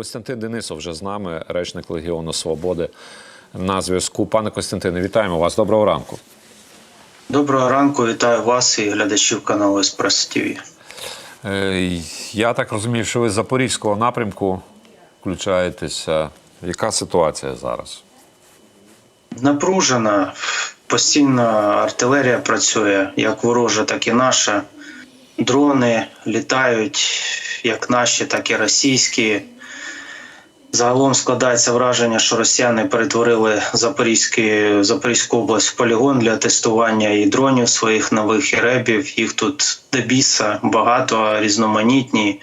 Костянтин Денисов вже з нами, речник Легіону Свободи на зв'язку. Пане Костянтине, вітаємо вас. Доброго ранку. Доброго ранку, вітаю вас і глядачів каналу Еспресо ТВ. Е, Я так розумію, що ви з Запорізького напрямку включаєтеся. Яка ситуація зараз? Напружена, постійно артилерія працює, як ворожа, так і наша. Дрони літають як наші, так і російські. Загалом складається враження, що росіяни перетворили Запорізький, Запорізьку область в полігон для тестування і дронів своїх нових і ребів. Їх тут до біса багато, різноманітні,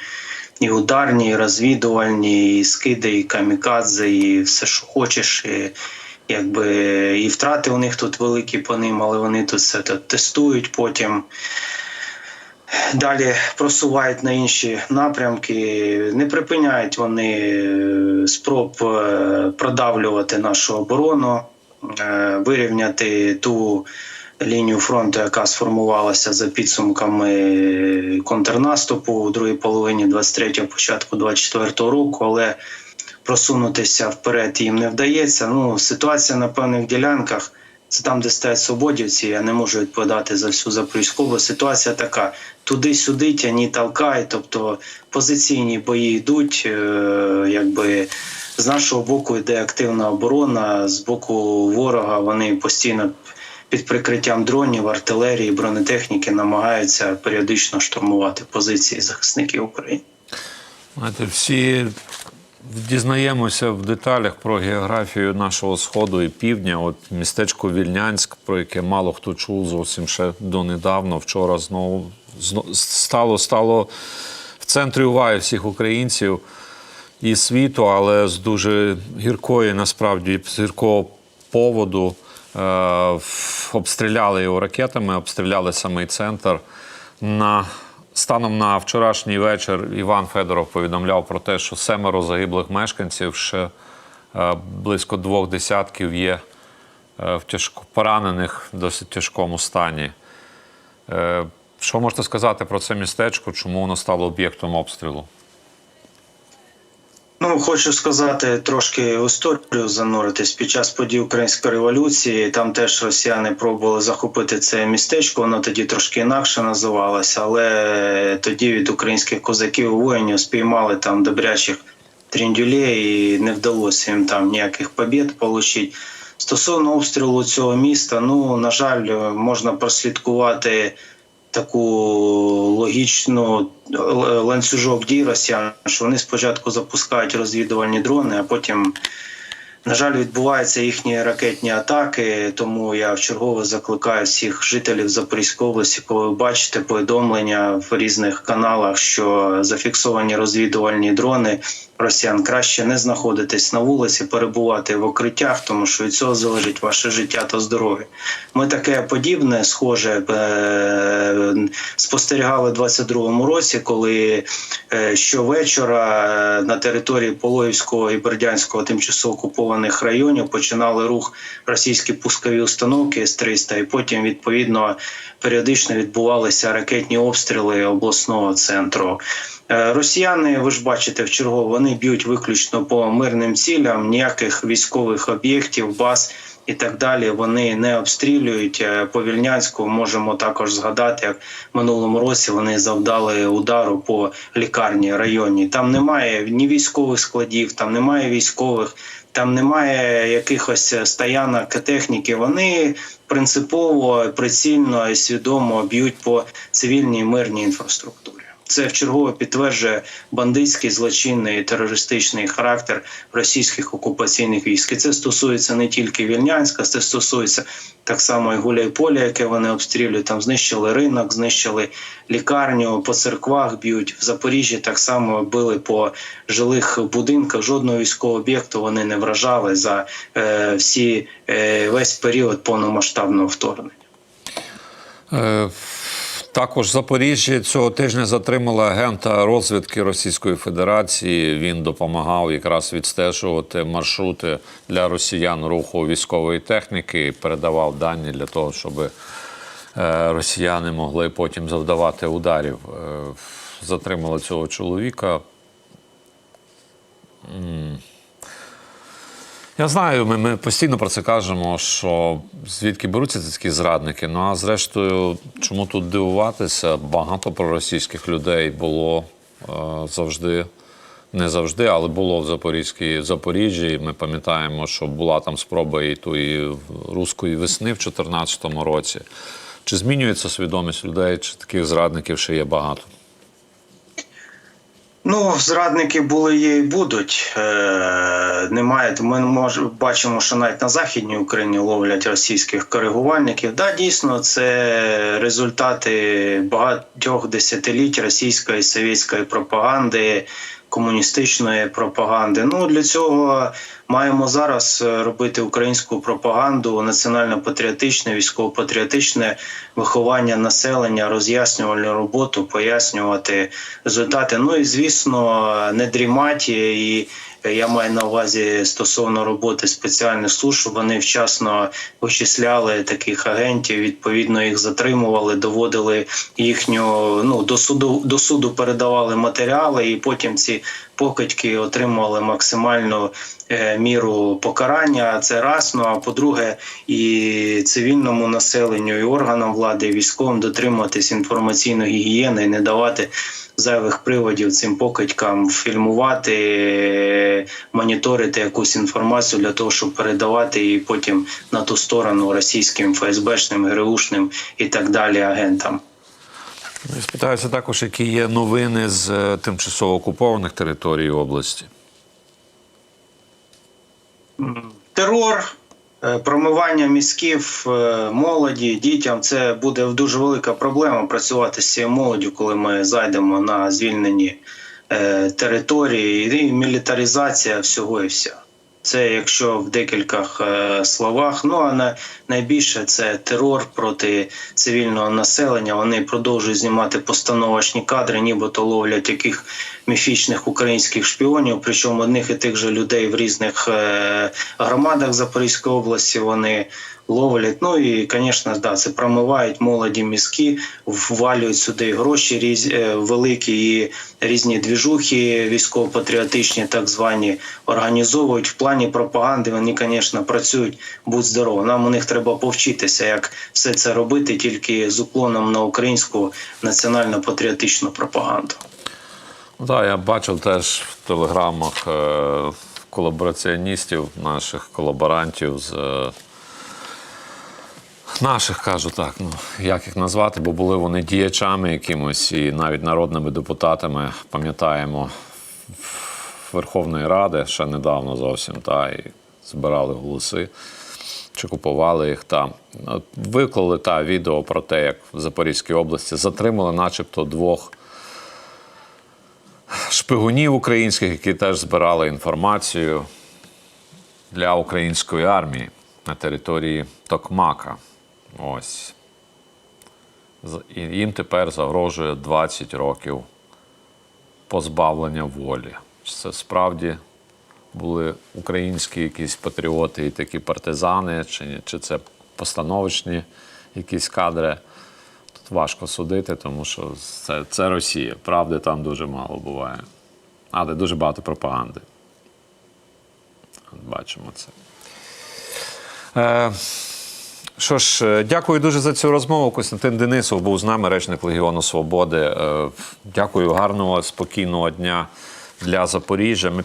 і ударні, і розвідувальні, і скиди, і камікадзе, і все, що хочеш. І, якби і втрати у них тут великі по ним, але вони тут все тут тестують потім. Далі просувають на інші напрямки, не припиняють вони е, спроб е, продавлювати нашу оборону, е, вирівняти ту лінію фронту, яка сформувалася за підсумками контрнаступу у другій половині 23-го, початку 24-го року, але просунутися вперед їм не вдається. Ну, ситуація на певних ділянках. Це там, де стоять свободівці, я не можу відповідати за всю Запорізьку область. Ситуація така: туди-сюди тяні толкай, тобто позиційні бої йдуть. е, Якби з нашого боку йде активна оборона, з боку ворога вони постійно під прикриттям дронів, артилерії, бронетехніки намагаються періодично штурмувати позиції захисників України. Знаєте, всі дізнаємося в деталях про географію нашого сходу і півдня. От містечко Вільнянськ, про яке мало хто чув зовсім ще донедавно. Вчора знову стало, стало в центрі уваги всіх українців і світу, але з дуже гіркої, насправді, з гіркого поводу. Е, обстріляли його ракетами, обстріляли самий центр. На станом на вчорашній вечір Іван Федоров повідомляв про те, що семеро загиблих мешканців, ще е, близько двох десятків є е, в тяжко поранених в досить тяжкому стані. Е, Що можете сказати про це містечко? Чому воно стало об'єктом обстрілу? Ну, хочу сказати трошки історію зануритись. Під час подій української революції там теж росіяни пробували захопити це містечко. Воно тоді трошки інакше називалося, але тоді від українських козаків воїнів спіймали там добрячих тріндюлей і не вдалося їм там ніяких побід отримати. Стосовно обстрілу цього міста, ну на жаль, можна прослідкувати таку логічну е, ланцюжок дій росіян, що вони спочатку запускають розвідувальні дрони, а потім, на жаль, відбуваються їхні ракетні атаки. Тому я вчергове закликаю всіх жителів Запорізької області, коли ви бачите повідомлення в різних каналах, що зафіксовані розвідувальні дрони росіян краще не знаходитись на вулиці, перебувати в укриттях, тому що від цього залежить ваше життя та здоров'я. Ми таке подібне, схоже, е, спостерігали у 22-му році, коли е, щовечора е, на території Пологівського і Бердянського тимчасово окупованих районів починали рух російські пускові установки С-300, і потім відповідно періодично відбувалися ракетні обстріли обласного центру. Е, Росіяни, ви ж бачите, в чергово вони б'ють виключно по мирним цілям, ніяких військових об'єктів, баз і так далі. Вони не обстрілюють Е, по Вільнянську. Можемо також згадати, як минулому році вони завдали удару по лікарні районній. Там немає ні військових складів, там немає військових. Там немає якихось стоянок техніки. Вони принципово, прицільно і свідомо б'ють по цивільній мирній інфраструктурі. Це вчергове підтверджує бандитський злочинний терористичний характер російських окупаційних військ. І це стосується не тільки Вільнянська, це стосується так само і Гуляйполя, яке вони обстрілюють. Там знищили ринок, знищили лікарню, по церквах б'ють в Запоріжжі. Так само били по жилих будинках. Жодного військового об'єкту вони не вражали за е, всі е, весь період повномасштабного вторгнення. Також Запоріжжя цього тижня затримала агента розвідки Російської Федерації. Він допомагав якраз відстежувати маршрути для росіян руху військової техніки і передавав дані для того, щоб е, росіяни могли потім завдавати ударів. Е, Затримали цього чоловіка. Я знаю, ми, ми постійно про це кажемо, що звідки беруться такі зрадники. Ну а зрештою, чому тут дивуватися? Багато проросійських людей було е, завжди, не завжди, але було в Запорізькій в Запоріжжі. Ми пам'ятаємо, що була там спроба і тої руської весни в 2014 році. Чи змінюється свідомість людей, чи таких зрадників ще є багато? Ну, зрадники були є і будуть. Е, немає. Ми мож, бачимо, що навіть на Західній Україні ловлять російських коригувальників. Да, дійсно, це результати багатьох десятиліть російської совєтської пропаганди, комуністичної пропаганди. Ну для цього маємо зараз е, робити українську пропаганду, національно-патріотичне, військово-патріотичне виховання населення, роз'яснювальну роботу, пояснювати результати. Ну і звісно, не дріматі і. Я маю на увазі стосовно роботи спеціальних служб, вони вчасно вичисляли таких агентів, відповідно їх затримували, доводили їхню ну до суду до суду передавали матеріали, і потім ці покидьки отримували максимальну е, міру покарання. Це раз. Ну а по-друге, і цивільному населенню, і органам влади, і військовим дотримуватись інформаційної гігієни і не давати зайвих приводів цим покидькам фільмувати, моніторити якусь інформацію для того, щоб передавати її потім на ту сторону російським ФСБшним, ГРУшним і так далі агентам. Ну, Спитаюся також, які є новини з е, тимчасово окупованих територій області. Терор, промивання мізків е, молоді, дітям це буде дуже велика проблема працювати з цією молоддю, коли ми зайдемо на звільнені е, території, і мілітаризація всього і вся. Це якщо в декількох е, словах. Ну а на, найбільше це терор проти цивільного населення. Вони продовжують знімати постановочні кадри, нібито ловлять яких міфічних українських шпіонів, причому одних і тих же людей в різних е, громадах Запорізької області. Вони ловлять. Ну і, звісно, да, це промивають молоді мізки, ввалюють сюди гроші різ, е, великі і різні двіжухи військово-патріотичні, так звані, організовують в плані пропаганди. Вони, звісно, працюють будь здорово. Нам у них треба повчитися, як все це робити, тільки з уклоном на українську національно-патріотичну пропаганду. Так, я бачив теж в телеграмах е, колабораціоністів, наших колаборантів з. Наших кажу так, ну як їх назвати, бо були вони діячами якимось і навіть народними депутатами, пам'ятаємо, Верховної Ради ще недавно зовсім, та і збирали голоси чи купували їх там. Виклали та відео про те, як в Запорізькій області затримали, начебто, двох шпигунів українських, які теж збирали інформацію для української армії на території Токмака. Ось. Їм тепер загрожує 20 років позбавлення волі. Це справді були українські якісь патріоти і такі партизани, чи, чи це постановочні якісь кадри. Тут важко судити, тому що це, це Росія. Правди там дуже мало буває. Але дуже багато пропаганди. Бачимо це. Е, що ж, е, дякую дуже за цю розмову. Костянтин Денисов був з нами, речник Легіону Свободи. Е, Дякую, гарного, спокійного дня для Запоріжжя. Ми